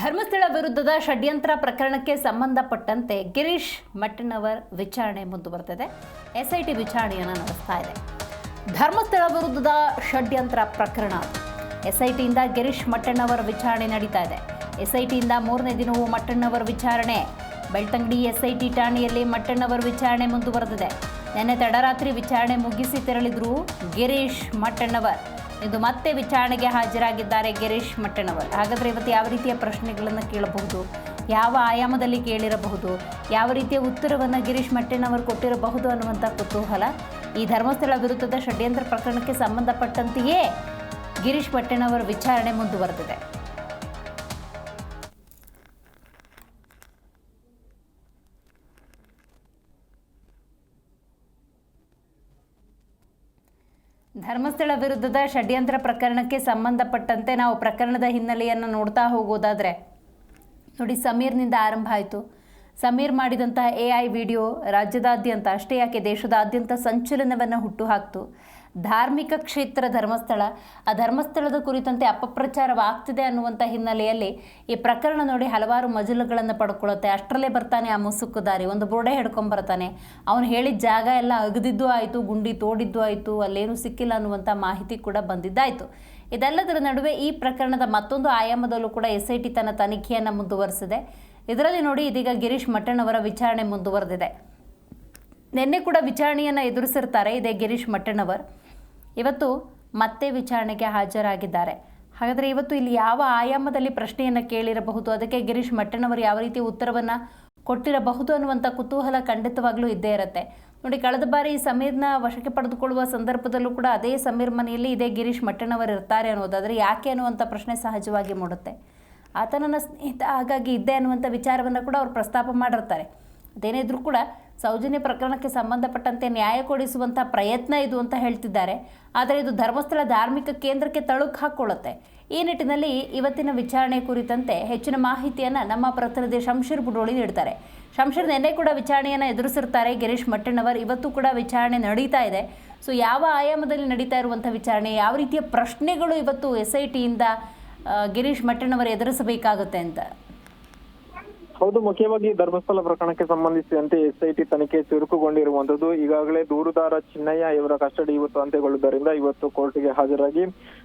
ಧರ್ಮಸ್ಥಳ ವಿರುದ್ಧದ ಷಡ್ಯಂತ್ರ ಪ್ರಕರಣಕ್ಕೆ ಸಂಬಂಧಪಟ್ಟಂತೆ ಗಿರೀಶ್ ಮಟ್ಟಣ್ಣವರ್ ವಿಚಾರಣೆ ಮುಂದುವರೆದಿದೆ. ಎಸ್ಐಟಿ ವಿಚಾರಣೆಯನ್ನು ನಡೆಸ್ತಾ ಇದೆ. ಧರ್ಮಸ್ಥಳ ವಿರುದ್ಧದ ಷಡ್ಯಂತ್ರ ಪ್ರಕರಣ. ಎಸ್ಐಟಿಯಿಂದ ಗಿರೀಶ್ ಮಟ್ಟಣ್ಣವರ ವಿಚಾರಣೆ ನಡೀತಾ ಇದೆ. ಎಸ್ಐಟಿಯಿಂದ ಮೂರನೇ ದಿನವೂ ಮಟ್ಟಣ್ಣವರ ವಿಚಾರಣೆ. ಬೆಳ್ತಂಗಡಿ ಎಸ್ಐಟಿ ಠಾಣೆಯಲ್ಲಿ ಮಟ್ಟಣ್ಣವರ ವಿಚಾರಣೆ ಮುಂದುವರೆದಿದೆ. ನಿನ್ನೆ ತಡರಾತ್ರಿ ವಿಚಾರಣೆ ಮುಗಿಸಿ ತೆರಳಿದ್ರು ಗಿರೀಶ್ ಮಟ್ಟಣ್ಣವರ್ ಇಂದು ಮತ್ತೆ ವಿಚಾರಣೆಗೆ ಹಾಜರಾಗಿದ್ದಾರೆ ಗಿರೀಶ್ ಮಟ್ಟಣವರ್ ಹಾಗಾದರೆ ಇವತ್ತು ಯಾವ ರೀತಿಯ ಪ್ರಶ್ನೆಗಳನ್ನು ಕೇಳಬಹುದು? ಯಾವ ಆಯಾಮದಲ್ಲಿ ಕೇಳಿರಬಹುದು? ಯಾವ ರೀತಿಯ ಉತ್ತರವನ್ನು ಗಿರೀಶ್ ಮಟ್ಟಣ್ಣವರ್ ಕೊಟ್ಟಿರಬಹುದು ಅನ್ನುವಂಥ ಕುತೂಹಲ ಈ ಧರ್ಮಸ್ಥಳ ವಿರುದ್ಧದ ಷಡ್ಯಂತ್ರ ಪ್ರಕರಣಕ್ಕೆ ಸಂಬಂಧಪಟ್ಟಂತೆಯೇ ಗಿರೀಶ್ ಮಟ್ಟಣ್ಣವರ್ ವಿಚಾರಣೆ ಮುಂದುವರೆದಿದೆ. ಧರ್ಮಸ್ಥಳ ವಿರುದ್ಧದ ಷಡ್ಯಂತ್ರ ಪ್ರಕರಣಕ್ಕೆ ಸಂಬಂಧಪಟ್ಟಂತೆ ನಾವು ಪ್ರಕರಣದ ಹಿನ್ನೆಲೆಯನ್ನು ನೋಡ್ತಾ ಹೋಗೋದಾದರೆ, ನೋಡಿ ಸಮೀರ್ನಿಂದ ಆರಂಭ ಆಯಿತು. ಸಮೀರ್ ಮಾಡಿದಂತಹ ಎ ಐ ವಿಡಿಯೋ ರಾಜ್ಯದಾದ್ಯಂತ, ಅಷ್ಟೇ ಯಾಕೆ ದೇಶದಾದ್ಯಂತ ಸಂಚಲನವನ್ನು ಹುಟ್ಟುಹಾಕ್ತು ಧಾರ್ಮಿಕ ಕ್ಷೇತ್ರ ಧರ್ಮಸ್ಥಳ. ಆ ಧರ್ಮಸ್ಥಳದ ಕುರಿತಂತೆ ಅಪಪ್ರಚಾರವಾಗ್ತಿದೆ ಅನ್ನುವಂಥ ಹಿನ್ನೆಲೆಯಲ್ಲಿ ಈ ಪ್ರಕರಣ ನೋಡಿ ಹಲವಾರು ಮಜಲುಗಳನ್ನು ಪಡ್ಕೊಳ್ಳುತ್ತೆ. ಅಷ್ಟರಲ್ಲೇ ಬರ್ತಾನೆ ಆ ಮುಸುಕುದಾರಿ ಒಂದು ಬೋರ್ಡೆ ಹಿಡ್ಕೊಂಬರ್ತಾನೆ ಅವನು ಹೇಳಿದ ಜಾಗ ಎಲ್ಲ ಅಗದಿದ್ದು ಆಯಿತು, ಗುಂಡಿ ತೋಡಿದ್ದು ಆಯಿತು, ಅಲ್ಲೇನೂ ಸಿಕ್ಕಿಲ್ಲ ಅನ್ನುವಂಥ ಮಾಹಿತಿ ಕೂಡ ಬಂದಿದ್ದಾಯಿತು. ಇದೆಲ್ಲದರ ನಡುವೆ ಈ ಪ್ರಕರಣದ ಮತ್ತೊಂದು ಆಯಾಮದಲ್ಲೂ ಕೂಡ ಎಸ್ ಐ ಟಿ ತನ್ನ ತನಿಖೆಯನ್ನು ಮುಂದುವರೆಸಿದೆ. ಇದರಲ್ಲಿ ನೋಡಿ ಇದೀಗ ಗಿರೀಶ್ ಮಟ್ಟಣ್ಣವರ ವಿಚಾರಣೆ ಮುಂದುವರೆದಿದೆ. ನಿನ್ನೆ ಕೂಡ ವಿಚಾರಣೆಯನ್ನು ಎದುರಿಸಿರ್ತಾರೆ ಇದೇ ಗಿರೀಶ್ ಮಟ್ಟಣ್ಣವರ್ ಇವತ್ತು ಮತ್ತೆ ವಿಚಾರಣೆಗೆ ಹಾಜರಾಗಿದ್ದಾರೆ. ಹಾಗಾದರೆ ಇವತ್ತು ಇಲ್ಲಿ ಯಾವ ಆಯಾಮದಲ್ಲಿ ಪ್ರಶ್ನೆಯನ್ನು ಕೇಳಿರಬಹುದು? ಅದಕ್ಕೆ ಗಿರೀಶ್ ಮಟ್ಟಣ್ಣವರು ಯಾವ ರೀತಿ ಉತ್ತರವನ್ನು ಕೊಟ್ಟಿರಬಹುದು ಅನ್ನುವಂಥ ಕುತೂಹಲ ಖಂಡಿತವಾಗ್ಲೂ ಇದ್ದೇ ಇರುತ್ತೆ. ನೋಡಿ, ಕಳೆದ ಬಾರಿ ಸಮೀರ್ನ ವಶಕ್ಕೆ ಪಡೆದುಕೊಳ್ಳುವ ಸಂದರ್ಭದಲ್ಲೂ ಕೂಡ ಅದೇ ಸಮೀರ್ ಮನೆಯಲ್ಲಿ ಇದೇ ಗಿರೀಶ್ ಮಟ್ಟಣ್ಣವರು ಇರ್ತಾರೆ ಅನ್ನೋದಾದರೆ ಯಾಕೆ ಅನ್ನುವಂಥ ಪ್ರಶ್ನೆ ಸಹಜವಾಗಿ ಮೂಡುತ್ತೆ. ಆತನನ್ನು ಸ್ನೇಹಿತ, ಹಾಗಾಗಿ ಇದ್ದೆ ಅನ್ನುವಂಥ ವಿಚಾರವನ್ನು ಕೂಡ ಅವರು ಪ್ರಸ್ತಾಪ ಮಾಡಿರ್ತಾರೆ. ಅದೇನಿದ್ರೂ ಕೂಡ ಸೌಜನ್ಯ ಪ್ರಕರಣಕ್ಕೆ ಸಂಬಂಧಪಟ್ಟಂತೆ ನ್ಯಾಯ ಕೊಡಿಸುವಂಥ ಪ್ರಯತ್ನ ಇದು ಅಂತ ಹೇಳ್ತಿದ್ದಾರೆ. ಆದರೆ ಇದು ಧರ್ಮಸ್ಥಳ ಧಾರ್ಮಿಕ ಕೇಂದ್ರಕ್ಕೆ ತಳುಕು ಹಾಕ್ಕೊಳ್ಳುತ್ತೆ ಈ ನಿಟ್ಟಿನಲ್ಲಿ ಇವತ್ತಿನ ವಿಚಾರಣೆ ಕುರಿತಂತೆ ಹೆಚ್ಚಿನ ಮಾಹಿತಿಯನ್ನು ನಮ್ಮ ಪ್ರತಿನಿಧಿ ಶಂಶೀರ್ ಬುಡೋಳಿ ನೀಡ್ತಾರೆ. ಶಂಶೀರ್, ನಿನ್ನೆ ಕೂಡ ವಿಚಾರಣೆಯನ್ನು ಎದುರಿಸಿರ್ತಾರೆ ಗಿರೀಶ್ ಮಟ್ಟಣ್ಣವರ್. ಇವತ್ತು ಕೂಡ ವಿಚಾರಣೆ ನಡೀತಾ ಇದೆ. ಸೊ ಯಾವ ಆಯಾಮದಲ್ಲಿ ನಡೀತಾ ಇರುವಂಥ ವಿಚಾರಣೆ, ಯಾವ ರೀತಿಯ ಪ್ರಶ್ನೆಗಳು ಇವತ್ತು ಎಸ್ ಐ ಟಿಯಿಂದ ಗಿರೀಶ್ ಮಟ್ಟಣ್ಣವರು ಎದುರಿಸಬೇಕಾಗುತ್ತೆ ಅಂತ? ಹೌದು, ಮುಖ್ಯವಾಗಿ ಧರ್ಮಸ್ಥಳ ಪ್ರಕರಣಕ್ಕೆ ಸಂಬಂಧಿಸಿದಂತೆ ಎಸ್ಐಟಿ ತನಿಖೆ ಚುರುಕುಗೊಂಡಿರುವಂತದ್ದು ಈಗಾಗಲೇ ದೂರುದಾರ ಚಿನ್ನಯ್ಯ ಇವರ ಕಸ್ಟಡಿ ಇವತ್ತು ಅಂತ್ಯಗೊಳ್ಳುವುದರಿಂದ ಇವತ್ತು ಕೋರ್ಟ್ಗೆ ಹಾಜರಾಗಿ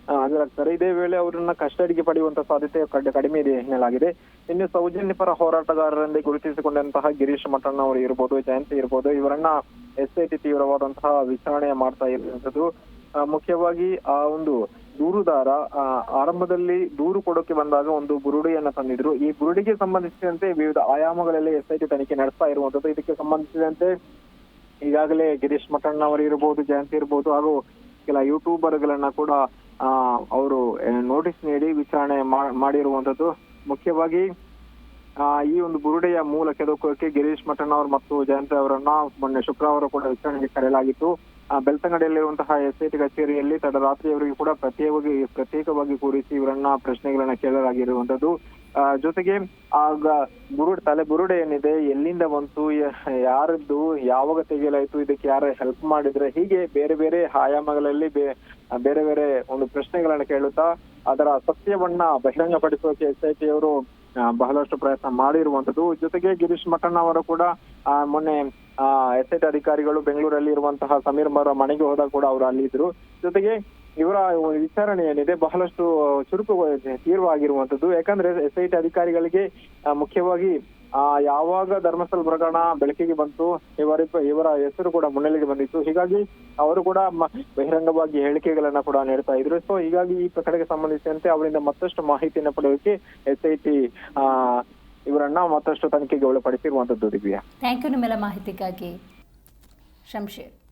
ಹಾಜರಾಗ್ತಾರೆ. ಇದೇ ವೇಳೆ ಅವರನ್ನ ಕಸ್ಟಡಿಗೆ ಪಡೆಯುವಂತ ಸಾಧ್ಯತೆ ಕಡ್- ಕಡಿಮೆ ಇದೆ ಎನ್ನಲಾಗಿದೆ. ಇನ್ನು ಸೌಜನ್ಯ ಪರ ಹೋರಾಟಗಾರರೆಂದೇ ಗುರುತಿಸಿಕೊಂಡಂತಹ ಗಿರೀಶ್ ಮಠಣ್ಣ ಅವರು ಇರ್ಬೋದು, ಜಯಂತಿ ಇರ್ಬೋದು, ಇವರನ್ನ ಎಸ್ಐಟಿ ತೀವ್ರವಾದಂತಹ ವಿಚಾರಣೆ ಮಾಡ್ತಾ ಇರುವಂತದ್ದು ಮುಖ್ಯವಾಗಿ ಆ ಒಂದು ದೂರುದಾರ ಆರಂಭದಲ್ಲಿ ದೂರು ಕೊಡೋಕೆ ಬಂದಾಗ ಒಂದು ಬುರುಡಿಯನ್ನ ತಂದಿದ್ರು. ಈ ಬುರುಡಿಗೆ ಸಂಬಂಧಿಸಿದಂತೆ ವಿವಿಧ ಆಯಾಮಗಳಲ್ಲಿ ಎಸ್ ಐ ಟಿ ತನಿಖೆ ನಡೆಸ್ತಾ ಇರುವಂತದ್ದು ಇದಕ್ಕೆ ಸಂಬಂಧಿಸಿದಂತೆ ಈಗಾಗಲೇ ಗಿರೀಶ್ ಮಠಣ್ಣ ಅವರು ಇರಬಹುದು ಜಯಂತಿ ಇರಬಹುದು ಹಾಗೂ ಕೆಲ ಯೂಟ್ಯೂಬರ್ಗಳನ್ನ ಕೂಡ ಅವರು ನೋಟಿಸ್ ನೀಡಿ ವಿಚಾರಣೆ ಮಾಡಿರುವಂತದ್ದು ಮುಖ್ಯವಾಗಿ ಈ ಒಂದು ಬುರುಡೆಯ ಮೂಲ ಕೆದಕೋಕೆ ಗಿರೀಶ್ ಮಠಣ್ಣ ಅವರು ಮತ್ತು ಜಯಂತಿ ಅವರನ್ನ ಮೊನ್ನೆ ಶುಕ್ರವಾರ ಕೂಡ ವಿಚಾರಣೆಗೆ ಕರೆಯಲಾಗಿತ್ತು. ಬೆಳ್ತಂಗಡಿಯಲ್ಲಿರುವಂತಹ ಎಸ್ ಐ ಟಿ ಕಚೇರಿಯಲ್ಲಿ ತಡರಾತ್ರಿಯವರೆಗೂ ಕೂಡ ಪ್ರತ್ಯೇಕವಾಗಿ ಪ್ರತ್ಯೇಕವಾಗಿ ಕೂರಿಸಿ ಇವರನ್ನ ಪ್ರಶ್ನೆಗಳನ್ನ ಕೇಳಲಾಗಿರುವಂತದ್ದು ಜೊತೆಗೆ ಆಗ ಬುರುಡೆ ತಲೆ ಬುರುಡೆ ಏನಿದೆ, ಎಲ್ಲಿಂದ ಬಂತು ಯಾರದ್ದು, ಯಾವಾಗ ತೆಗೆಯಲಾಯಿತು, ಇದಕ್ಕೆ ಯಾರು ಹೆಲ್ಪ್ ಮಾಡಿದ್ರೆ, ಹೀಗೆ ಬೇರೆ ಬೇರೆ ಆಯಾಮಗಳಲ್ಲಿ ಬೇರೆ ಬೇರೆ ಒಂದು ಪ್ರಶ್ನೆಗಳನ್ನ ಕೇಳುತ್ತಾ, ಅದರ ಸತ್ಯವನ್ನ ಬಹಿರಂಗಪಡಿಸೋಕೆ ಎಸ್ ಐ ಟಿ ಅವರು ಬಹಳಷ್ಟು ಪ್ರಯತ್ನ ಮಾಡಿರುವಂತದ್ದು ಜೊತೆಗೆ ಗಿರೀಶ್ ಮಠಣ್ಣ ಅವರು ಕೂಡ ಮೊನ್ನೆ ಎಸ್ಟೇಟ್ ಅಧಿಕಾರಿಗಳು ಬೆಂಗಳೂರಲ್ಲಿ ಇರುವಂತಹ ಸಮೀರ್ ಅವರ ಮನೆಗೆ ಹೋದಾಗ ಕೂಡ ಅವರು ಅಲ್ಲಿ ಇದ್ರು. ಜೊತೆಗೆ ಇವರ ವಿಚಾರಣೆ ಏನಿದೆ, ಬಹಳಷ್ಟು ಚುರುಕು ತೀವ್ರವಾಗಿರುವಂತದ್ದು ಯಾಕಂದ್ರೆ ಎಸ್ಐಟಿ ಅಧಿಕಾರಿಗಳಿಗೆ ಮುಖ್ಯವಾಗಿ ಆ, ಯಾವಾಗ ಧರ್ಮಸ್ಥಳ ಪ್ರಕರಣ ಬೆಳಕಿಗೆ ಬಂತು, ಇವರ ಇವರ ಹೆಸರು ಕೂಡ ಮುನ್ನೆಲೆಗೆ ಬಂದಿತ್ತು. ಹೀಗಾಗಿ ಅವರು ಕೂಡ ಬಹಿರಂಗವಾಗಿ ಹೇಳಿಕೆಗಳನ್ನ ಕೂಡ ನೀಡ್ತಾ ಇದ್ರು. ಸೊ ಹೀಗಾಗಿ ಈ ಪ್ರಕರಣಕ್ಕೆ ಸಂಬಂಧಿಸಿದಂತೆ ಅವರಿಂದ ಮತ್ತಷ್ಟು ಮಾಹಿತಿಯನ್ನು ಪಡೆಯೋಕೆ ಎಸ್ ಐ ಟಿ, ಆ, ಇವರನ್ನ ಮತ್ತಷ್ಟು ತನಿಖೆಗೆ ಒಳಪಡಿಸಿರುವಂತದ್ದು ದಿವ್ಯಾ. ಥ್ಯಾಂಕ್ ಯು ನಿಮ್ಮೆಲ್ಲ ಮಾಹಿತಿಗಾಗಿ. ಶಂಶೀರ್.